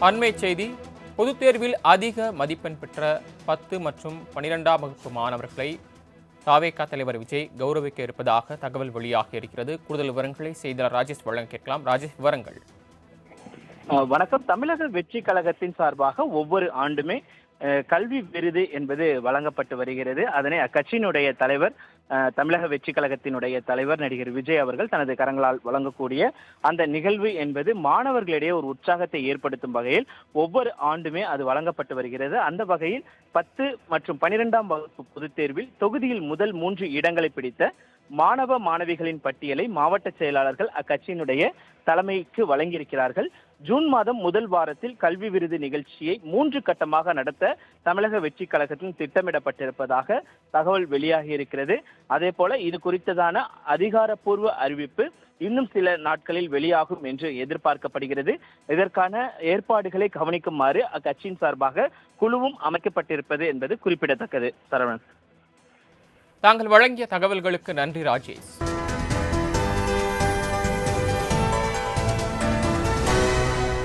அண்மை செய்தி பொதுத் தேர்வில் அதிக மதிப்பெண் பெற்ற பத்து மற்றும் பனிரெண்டாம் வகுப்பு மாணவர்களை தாவேகா தலைவர் விஜய் கௌரவிக்க இருப்பதாக தகவல் வெளியாகி இருக்கிறது. கூடுதல் விவரங்களை செய்தியாளர் ராஜேஷ் வழங்க கேட்கலாம். ராஜேஷ் விவரங்கள். வணக்கம். தமிழக வெற்றி கழகத்தின் சார்பாக ஒவ்வொரு ஆண்டுமே அஹ், கல்வி விருது என்பது வழங்கப்பட்டு வருகிறது. அதனை அக்கட்சியினுடைய தலைவர் தமிழக வெற்றி கழகத்தினுடைய தலைவர் நடிகர் விஜய் அவர்கள் தனது கரங்களால் வழங்கக்கூடிய அந்த நிகழ்வு என்பது மாணவர்களிடையே ஒரு உற்சாகத்தை ஏற்படுத்தும் வகையில் ஒவ்வொரு ஆண்டுமே அது வழங்கப்பட்டு வருகிறது. அந்த வகையில் பத்து மற்றும் பனிரெண்டாம் வகுப்பு பொதுத் தேர்வில் தொகுதியில் முதல் மூன்று இடங்களை பிடித்த மாணவ மாணவிகளின் பட்டியலை மாவட்ட செயலாளர்கள் அக்கட்சியினுடைய தலைமைக்கு வழங்கியிருக்கிறார்கள். ஜூன் மாதம் முதல் வாரத்தில் கல்வி விருது நிகழ்ச்சியை மூன்று கட்டமாக நடத்த தமிழக வெற்றி கழகத்தின் திட்டமிடப்பட்டிருப்பதாக தகவல் வெளியாகி இருக்கிறது அதே போல இது குறித்ததான அதிகாரப்பூர்வ அறிவிப்பு இன்னும் சில நாட்களில் வெளியாகும் என்று எதிர்பார்க்கப்படுகிறது. இதற்கான ஏற்பாடுகளை கவனிக்குமாறு அக்கட்சியின் சார்பாக குழுவும் அமைக்கப்பட்டிருப்பது என்பது குறிப்பிடத்தக்கது. சரவணன். தாங்கள் வழங்கிய தகவல்களுக்கு நன்றி ராஜேஷ்.